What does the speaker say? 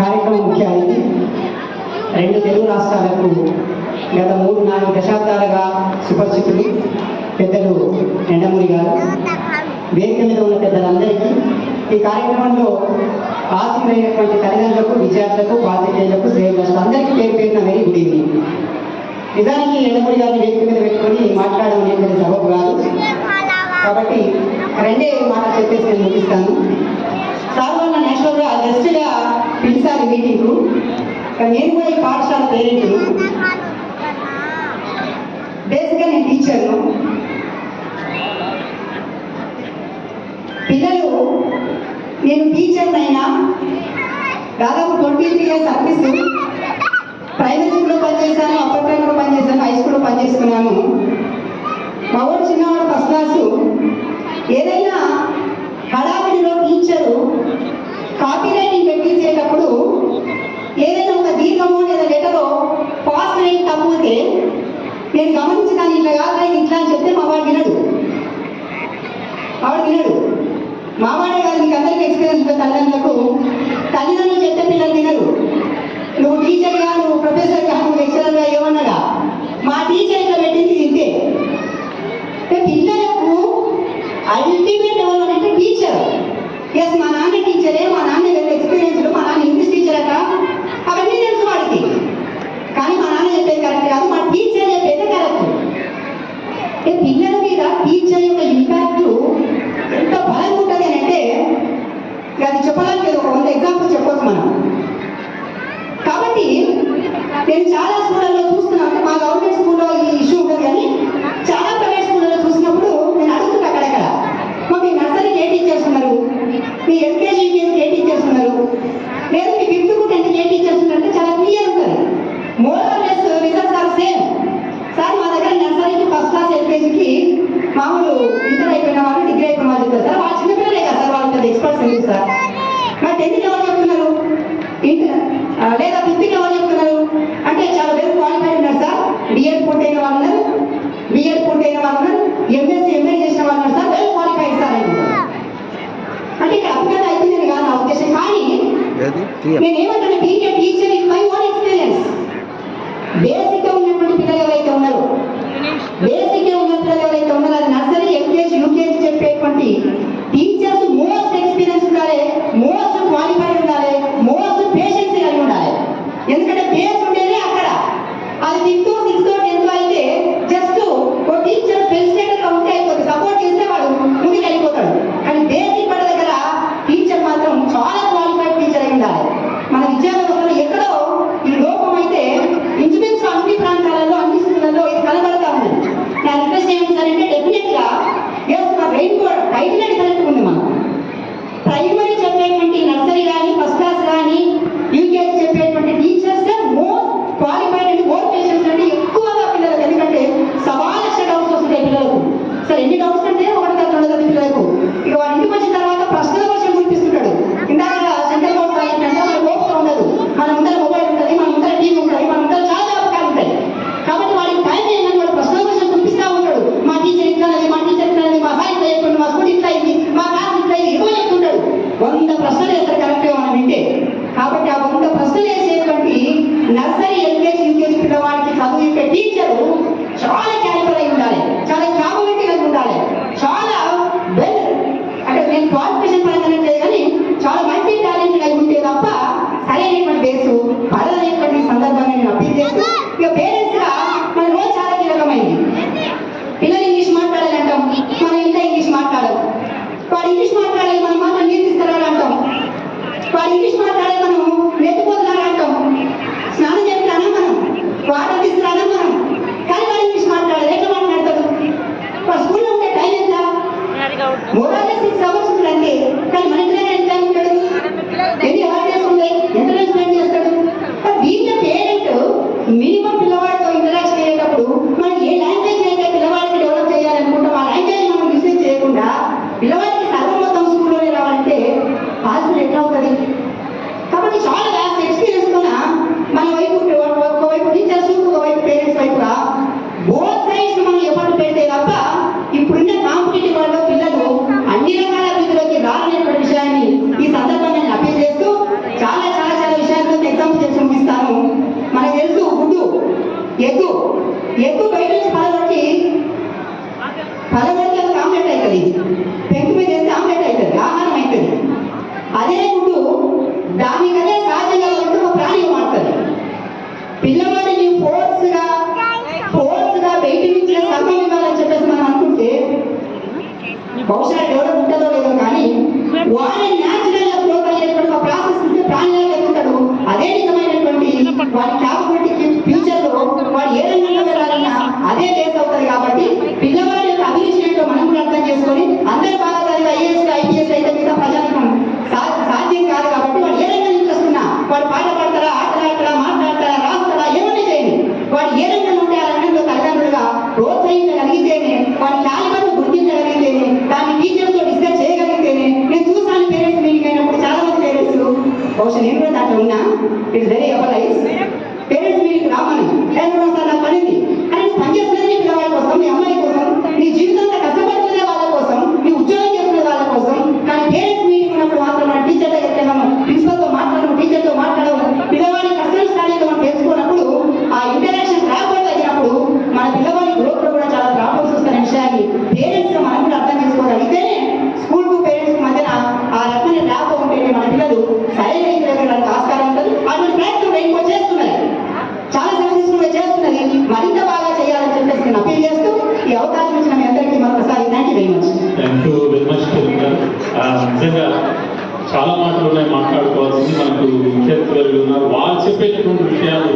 కార్యక్రమం ముఖ్యమైనది రెండు తెలుగు రాష్ట్రాలకు గత మూడు నాలుగు దశాబ్దాలుగా సుపరిచితులు పెద్దలు ఎండమూరి గారు వేదిక మీద ఉన్న పెద్దలందరికీ ఈ కార్యక్రమంలో ఆశీర్వైనటువంటి తల్లిదండ్రులకు విద్యార్థులకు పాత్రికేయులకు శ్రేయులకు అందరికీ పేరు పేరున వెరీ గుడ్ ఈవినింగ్. నిజానికి ఎండమూరి గారిని వేదిక మీద పెట్టుకొని మాట్లాడడం అనేది సబబు కాదు. కాబట్టి రెండే మాట చెప్పేసి నేను ముగిస్తాను. యాక్చువల్గా గెస్ట్గా పిలిచారు మీటింగ్ నేను కూడా ఈ పాఠశాల పేరెంట్ బేసిక్గా నేను టీచర్ పిల్లలు నేను టీచర్ అయినా దాదాపు twenty three years service primary స్కూల్లో పనిచేశాను అప్పర్ ప్రైమరీలో పనిచేశాను హై స్కూల్లో పనిచేస్తున్నాను మా ఊరు చిన్నవాడు ఫస్ట్ క్లాసు ఏదైనా నేను గమనించగానే ఇట్లా కాదు ఆయన ఇట్లా అని చెప్తే మావాడు వినడు. ఆవిడ వినడు. మావాడే కాదు మీకు అందరికీ ఎక్స్పీరియన్స్ తల్లిదండ్రులకు. తల్లిదండ్రులు చెప్తే పిల్లలు వినరు. అది చెప్పడానికి ఏదో ఒక వంద ఎగ్జాంపుల్ చెప్పొచ్చు మనం. కాబట్టి నేను చాలా స్కూళ్ళల్లో చూస్తున్నాను. మా గవర్నమెంట్ స్కూల్లో ఈ ఇష్యూ ఉంటుంది కానీ చాలా అది టీఎం లేదు ఇవన్నీ Meu Deus, meu Deus. 啥都不 బహుశా డెవలప్ ఉంటుందో లేదో కానీ వారి న్యాచురల్గా గ్రోత్ అయ్యేటువంటి ప్రాసెస్ ఉంటే ప్రాణి లేకుంటాడు అదే నిజమైనటువంటి వారి Meena is very organized. Parents Ramani. Raman and నిజంగా చాలా మాటలు ఉన్నాయి మాట్లాడుకోవాల్సింది. మనకు ముఖ్యమంత్రులు ఉన్నారు వాళ్ళు చెప్పేటటువంటి విషయాలు